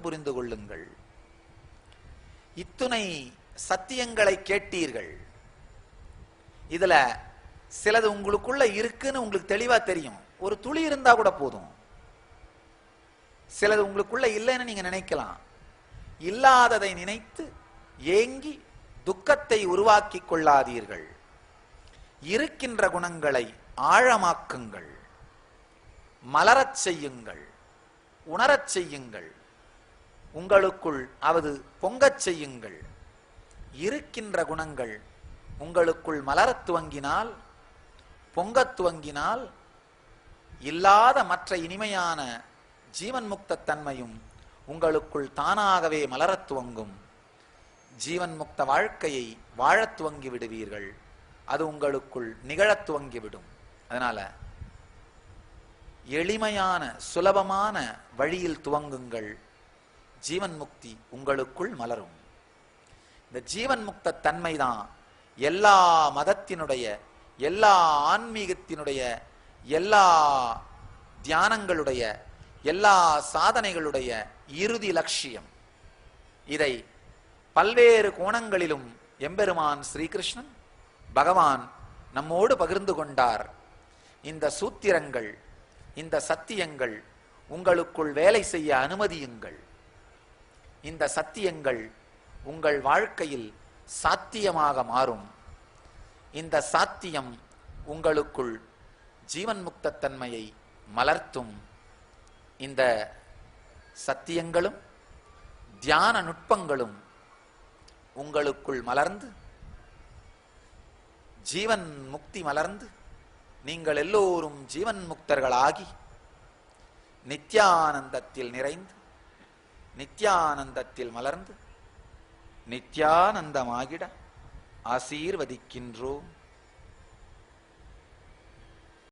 புரிந்து கொள்ளுங்கள். இத்துணை சத்தியங்களை கேட்டீர்கள். இதுல சிலது உங்களுக்குள்ள இருக்குன்னு உங்களுக்கு தெளிவா தெரியும். ஒரு துளி இருந்தா கூட போதும். சிலது உங்களுக்குள்ள இல்லைன்னு நீங்க நினைக்கலாம். இல்லாததை நினைத்து ஏங்கி துக்கத்தை உருவாக்கிக் கொள்ளாதீர்கள். இருக்கின்ற குணங்களை ஆழமாக்குங்கள். மலரச் செய்யுங்கள். உணரச் செய்யுங்கள். உங்களுக்குள் அவது பொங்கச் செய்யுங்கள். இருக்கின்ற குணங்கள் உங்களுக்குள் மலரத் துவங்கினால் பொங்கத் துவங்கினால் இல்லாத மற்ற இனிமையான ஜீவன் முக்த தன்மையும் உங்களுக்குள் தானாகவே மலரத் துவங்கும். ஜீவன் முக்த வாழ்க்கையை வாழத் துவங்கி விடுவீர்கள். அது உங்களுக்குள் நிகழத் துவங்கிவிடும் அதனால எளிமையான சுலபமான வழியில் துவங்குங்கள். ஜீவன் முக்தி உங்களுக்குள் மலரும். இந்த ஜீவன் முக்த தன்மை தான் எல்லா மதத்தினுடைய எல்லா ஆன்மீகத்தினுடைய எல்லா தியானங்களுடைய எல்லா சாதனைகளுடைய இறுதி லட்சியம். இதை பல்வேறு கோணங்களிலும் எம்பெருமான் ஸ்ரீகிருஷ்ணன் பகவான் நம்மோடு பகிர்ந்து கொண்டார். இந்த சூத்திரங்கள் இந்த சத்தியங்கள் உங்களுக்குள் வேலை செய்ய அனுமதியுங்கள். இந்த சத்தியங்கள் உங்கள் வாழ்க்கையில் சாத்தியமாக மாறும். இந்த சாத்தியம் உங்களுக்குள் ஜீவன் முக்த தன்மையை மலர்த்தும். இந்த சத்தியங்களும் தியான நுட்பங்களும் உங்களுக்குள் மலர்ந்து ஜீவன் முக்தி மலர்ந்து நீங்கள் எல்லோரும் ஜீவன் முக்தர்களாகி நித்யானந்தத்தில் நிறைந்து நித்யானந்தத்தில் மலர்ந்து நித்யானந்தமாகிட ஆசீர்வதிக்கின்றோம்.